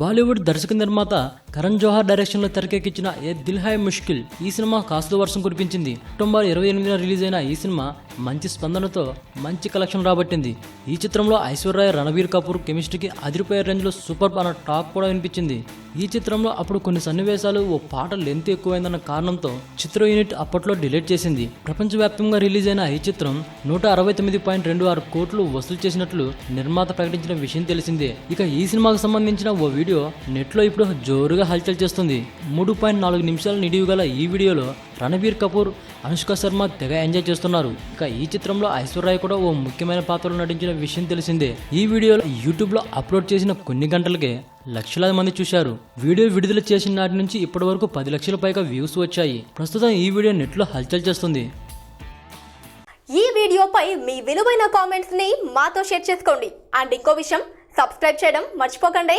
బాలీవుడ్ దర్శక నిర్మాత కరణ్ జోహార్ డైరెక్షన్లో తెరకెక్కించిన ఏ దిల్ హై ముష్కిల్ ఈ సినిమా కాస్త వర్షం కురిపించింది. అక్టోబర్ ఇరవై ఎనిమిదిన రిలీజ్ అయిన ఈ సినిమా మంచి స్పందనతో మంచి కలెక్షన్ రాబట్టింది. ఈ చిత్రంలో ఐశ్వర్య రణబీర్ కపూర్ కెమిస్ట్రీకి అదిరిపోయే రేంజ్లో సూపర్ అన్న టాక్ కూడా వినిపించింది. ఈ చిత్రంలో అప్పుడు కొన్ని సన్నివేశాలు ఓ పాట లెంత్ ఎక్కువైందన్న కారణంతో చిత్ర యూనిట్ అప్పట్లో డిలీట్ చేసింది. ప్రపంచవ్యాప్తంగా రిలీజ్ అయిన ఈ చిత్రం నూట అరవై తొమ్మిది పాయింట్ రెండు ఆరు కోట్లు వసూలు చేసినట్లు నిర్మాత ప్రకటించిన విషయం తెలిసిందే. ఇక ఈ సినిమాకు సంబంధించిన ఓ వీడియో నెట్లో ఇప్పుడు జోరుగా హల్చల్ చేస్తుంది. మూడు పాయింట్ నాలుగు నిమిషాల నిడివి గల ఈ వీడియోలో రణబీర్ కపూర్ అనుష్క శర్మ తెగ ఎంజాయ్ చేస్తున్నారు. ఇక ఈ చిత్రంలో ఐశ్వర్య కూడా ఓ ముఖ్యమైన పాత్రలో నటించిన విషయం తెలిసిందే. ఈ వీడియోలో యూట్యూబ్లో అప్లోడ్ చేసిన కొన్ని గంటలకే లక్షలాది మంది చూశారు. వీడియో విడుదల చేసిన నాటి నుంచి ఇప్పటి వరకు పది లక్షల పైగా వ్యూస్ వచ్చాయి. ప్రస్తుతం ఈ వీడియో నెట్లో హల్చల్ చేస్తుంది. ఈ వీడియోపై మీ విలువైన కామెంట్స్ని మాతో షేర్ చేసుకోండి. అండ్ ఇంకో విషయం సబ్స్క్రైబ్ చేయడం మర్చిపోకండి.